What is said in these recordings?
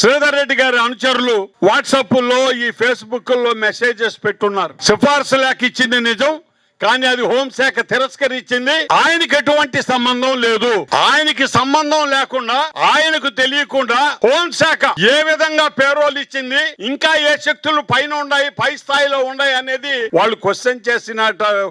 శ్రీధర్ రెడ్డి గారి అనుచరులు వాట్సాప్లో ఈ ఫేస్బుక్లో మెసేజెస్ పెట్టున్నారు. సిఫార్సు లేక ఇచ్చింది నిజం. కానీ అది హోంశాఖ తిరస్కరించింది. ఆయనకి ఎటువంటి సంబంధం లేదు. ఆయనకి సంబంధం లేకుండా ఆయనకు తెలియకుండా హోంశాఖ ఏ విధంగా పేరోల్ ఇచ్చింది ఇంకా ఏ శక్తులు పైన ఉన్నాయి పై స్థాయిలో ఉన్నాయి అనేది వాళ్ళు క్వశ్చన్ చేసిన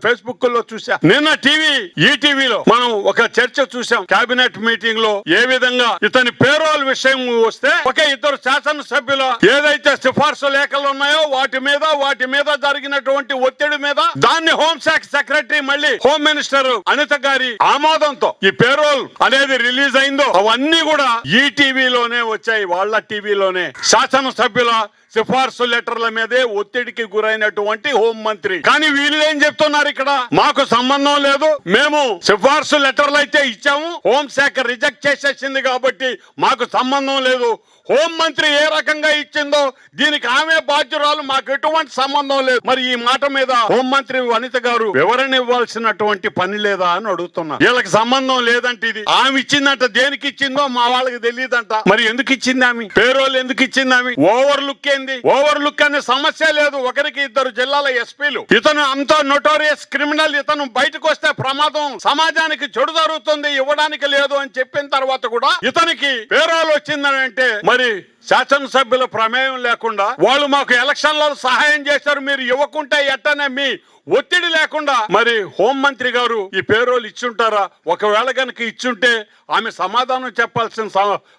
ఫేస్బుక్లో చూసా నిన్న టీవీ ఈ టీవీలో మనం ఒక చర్చ చూసాం కేబినెట్ మీటింగ్లో ఏ విధంగా ఇతని పేరోల్ విషయం వస్తే ఒక ఇద్దరు శాసనసభ్యుల ఏదైతే సిఫార్సు లేఖలు ఉన్నాయో వాటి మీద వాటి మీద జరిగినటువంటి ఒత్తిడి మీద దాన్ని హోంశాఖ సెక్రటరీ మళ్ళీ హోమ్ మినిస్టర్ అనిత గారి ఆమోదంతో ఈ పేరోల్ అనేది రిలీజ్ అయిందో అవన్నీ కూడా ఈ టీవీలోనే వచ్చాయి. వాళ్ళ టీవీలోనే శాసనసభ్యుల సిఫార్సు లెటర్ల మీదే ఒత్తిడికి గురైనటువంటి హోం మంత్రి. కానీ వీళ్ళు ఏం చెప్తున్నారు ఇక్కడ? మాకు సంబంధం లేదు. మేము సిఫార్సు లెటర్లు అయితే ఇచ్చాము. హోంశాఖ రిజెక్ట్ చేసేసింది కాబట్టి మాకు సంబంధం లేదు. హోం మంత్రి ఏ రకంగా ఇచ్చిందో దీనికి ఆమె బాధ్యురాలు మాకు ఎటువంటి సంబంధం లేదు. మరి ఈ మాట మీద హోం మంత్రి వనిత గారు వివరణ ఇవ్వాల్సినటువంటి పని లేదా అని అడుగుతున్నా. వీళ్ళకి సంబంధం లేదంటే ఇది. ఆమె ఇచ్చిందంట దేనికి ఇచ్చిందో మా వాళ్ళకి తెలియదంట మరి ఎందుకు ఇచ్చింది ఆమె? పేరోల్ ఎందుకు ఇచ్చింది ఆమె? ఓవర్ లుక్ ఏంది? ఓవర్ లుక్ అనే సమస్య లేదు. ఒకరికి ఇద్దరు జిల్లాల ఎస్పీలు. ఇతను అంత నోటోరియస్ క్రిమినల్. ఇతను బయటకు వస్తే ప్రమాదం సమాజానికి చెడు జరుగుతుంది ఇవ్వడానికి లేదు అని చెప్పిన తర్వాత కూడా ఇతనికి పేరోల్ వచ్చిందని అంటే మరి శాసనసభ్యుల ప్రమేయం లేకుండా వాళ్ళు మాకు ఎలక్షన్లలో సహాయం చేశారు మీరు ఇవ్వకుంటే ఎట్టనే మీ ఒత్తిడి లేకుండా. మరి హోం మంత్రి గారు ఈ పేరోలు ఇచ్చుంటారా? ఒకవేళ కనుక ఇచ్చుంటే ఆమె సమాధానం చెప్పాల్సిన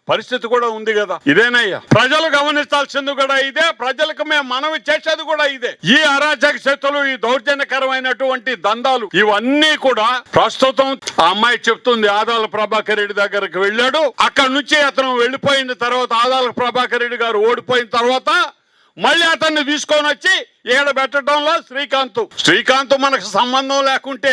పరిస్థితి కూడా ఉంది కదా. ఇదేనయ్యా. ప్రజలు గమనించాల్సింది కూడా ఇదే. ప్రజలకు మేము మనవి చేసేది కూడా ఇదే. ఈ అరాచక శక్తులు ఈ దౌర్జన్యకరమైనటువంటి దందాలు ఇవన్నీ కూడా ప్రస్తుతం ఆ అమ్మాయి చెప్తుంది ఆదాల ప్రభాకర్ రెడ్డి దగ్గరికి వెళ్ళాడు. అక్కడ నుంచి అతను వెళ్ళిపోయిన తర్వాత ఆదాల ప్రభా ప్రభాకర్ రెడ్డి గారు ఓడిపోయిన తర్వాత మళ్ళీ అతన్ని తీసుకొని వచ్చి ఈడ పెట్టడంలో శ్రీకాంత్. శ్రీకాంత్ మనకు సంబంధం లేకుంటే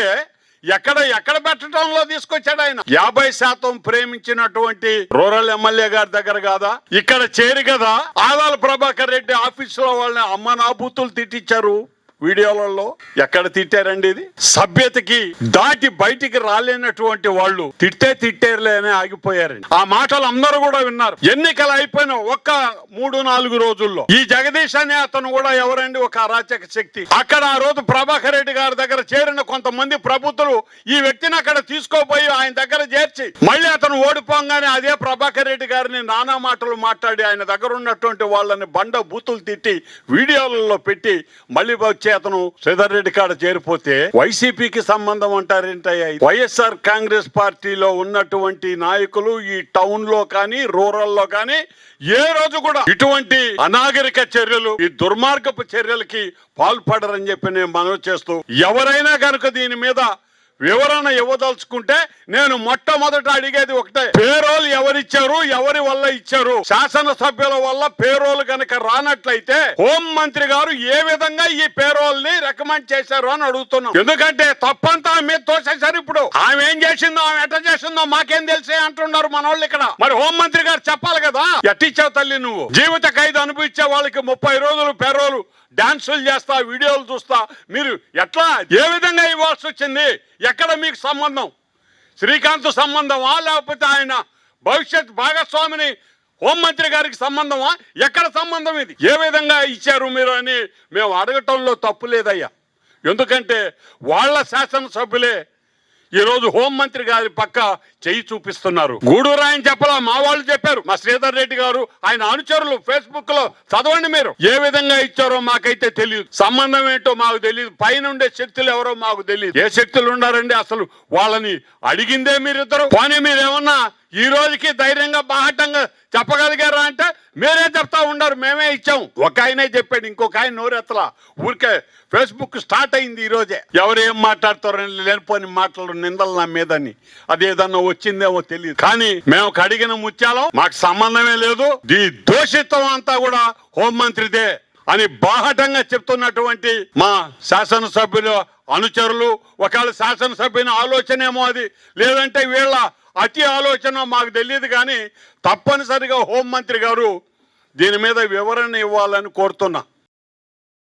ఎక్కడ ఎక్కడ పెట్టడంలో తీసుకొచ్చాడు ఆయన? యాభై శాతం ప్రేమించినటువంటి రూరల్ ఎమ్మెల్యే గారి దగ్గర కాదా? ఇక్కడ చేరి కదా ఆదాల ప్రభాకర్ రెడ్డి ఆఫీసులో వాళ్ళని అమ్మ నాబూతులు తిట్టించారు. వీడియోలలో ఎక్కడ తిట్టారండి ఇది? సభ్యతకి దాటి బయటికి రాలేనటువంటి వాళ్ళు తిట్టే తిట్టేరులే అని ఆగిపోయారండి. ఆ మాటలు అందరూ కూడా విన్నారు. ఎన్నికలు అయిపోయిన ఒక్క మూడు నాలుగు రోజుల్లో ఈ జగదీష్ అనే అతను కూడా ఎవరండి? ఒక అరాచక శక్తి. అక్కడ ఆ రోజు ప్రభాకర్ రెడ్డి గారి దగ్గర చేరిన కొంతమంది ప్రభుత్వలు ఈ వ్యక్తిని అక్కడ తీసుకోపోయి ఆయన దగ్గర చేర్చి మళ్ళీ అతను ఓడిపోగానే అదే ప్రభాకర్ రెడ్డి గారిని నానా మాటలు మాట్లాడి ఆయన దగ్గర ఉన్నటువంటి వాళ్ళని బండ బూతులు తిట్టి వీడియోలలో పెట్టి మళ్ళీ వచ్చి అతను శ్రీధర్ రెడ్డి కాడ చేరిపోతే వైసీపీకి సంబంధం అంటారేంటయ్యా? వైఎస్ఆర్ కాంగ్రెస్ పార్టీలో ఉన్నటువంటి నాయకులు ఈ టౌన్లో కానీ రూరల్లో కానీ ఏ రోజు కూడా ఇటువంటి అనాగరిక చర్యలు ఈ దుర్మార్గపు చర్యలకి పాల్పడరని చెప్పి నేను మనవి చేస్తూ ఎవరైనా కనుక దీని మీద వివరణ ఇవ్వదలుచుకుంటే నేను మొట్టమొదట అడిగేది ఒకటే. పేరోల్ ఎవరిచ్చారు? ఎవరి వల్ల ఇచ్చారు? శాసనసభ్యుల వల్ల పేరోల్ గనక రానట్లయితే హోం మంత్రి గారు ఏ విధంగా ఈ పేరోల్ని రికమెండ్ చేశారు అని అడుగుతున్నాం. ఎందుకంటే తప్పంతా ఆమె మీద తోసేశారు ఇప్పుడు. ఆమె ఏం చేసిందో ఆమె ఎట్ట చేసిందో మాకేం తెలిసే అంటున్నారు మన వాళ్ళు ఇక్కడ. మరి హోం మంత్రి గారు చెప్పాలి కదా? ఎట్టిచ్చావు తల్లి నువ్వు? జీవిత ఖైదు అనుభవించే వాళ్ళకి ముప్పై రోజులు పేరోలు డాన్సులు చేస్తా వీడియోలు చూస్తా. మీరు ఎట్లా ఏ విధంగా ఇవ్వాల్సి వచ్చింది? ఎక్కడ మీకు సంబంధం? శ్రీకాంత్ సంబంధమా? లేకపోతే ఆయన భవిష్యత్ భాగస్వామిని హోంమంత్రి గారికి సంబంధమా? ఎక్కడ సంబంధం ఇది? ఏ విధంగా ఇచ్చారు మీరు అని మేము అడగటంలో తప్పు లేదయ్యా. ఎందుకంటే వాళ్ళ శాసనసభ్యులే ఈ రోజు హోంమంత్రి గారి పక్క చెయ్యి చూపిస్తున్నారు. గూడూరు ఆయన చెప్పలా మా వాళ్ళు చెప్పారు. మా శ్రీధర్ రెడ్డి గారు ఆయన అనుచరులు ఫేస్బుక్లో చదవండి మీరు. ఏ విధంగా ఇచ్చారో మాకైతే తెలియదు సంబంధం ఏంటో మాకు తెలియదు పైన ఉండే శక్తులు ఎవరో మాకు తెలియదు ఏ శక్తులు ఉండారండి అసలు? వాళ్ళని అడిగిందే మీరిద్దరు. పోనీ మీరేమన్నా ఈ రోజుకి ధైర్యంగా బాహటంగా చెప్పగలిగారా మీరే చెప్తా ఉండరు మేమే ఇచ్చాం. ఒక ఆయనే చెప్పాడు ఇంకొక ఆయన నోరెత్తలా. ఊరికే ఫేస్బుక్ స్టార్ట్ అయింది ఈరోజే ఎవరు ఏం మాట్లాడతారని లేనిపోని మాటలు నిందలు నా మీదని. అదేదన్నా వచ్చిందేమో తెలియదు. కానీ మేము కడిగిన ముత్యాలం మాకు సంబంధమే లేదు. ఈ దోషిత్వం అంతా కూడా హోంమంత్రిదే అని బాహటంగా చెప్తున్నటువంటి మా శాసనసభ్యులు అనుచరులు ఒకవేళ శాసనసభ్యుని ఆలోచనేమో అది లేదంటే వీళ్ళ అతి ఆలోచన మాకు తెలియదు కానీ తప్పనిసరిగా హోంమంత్రి గారు దీని మీద వివరణ ఇవ్వాలని కోరుతున్నా.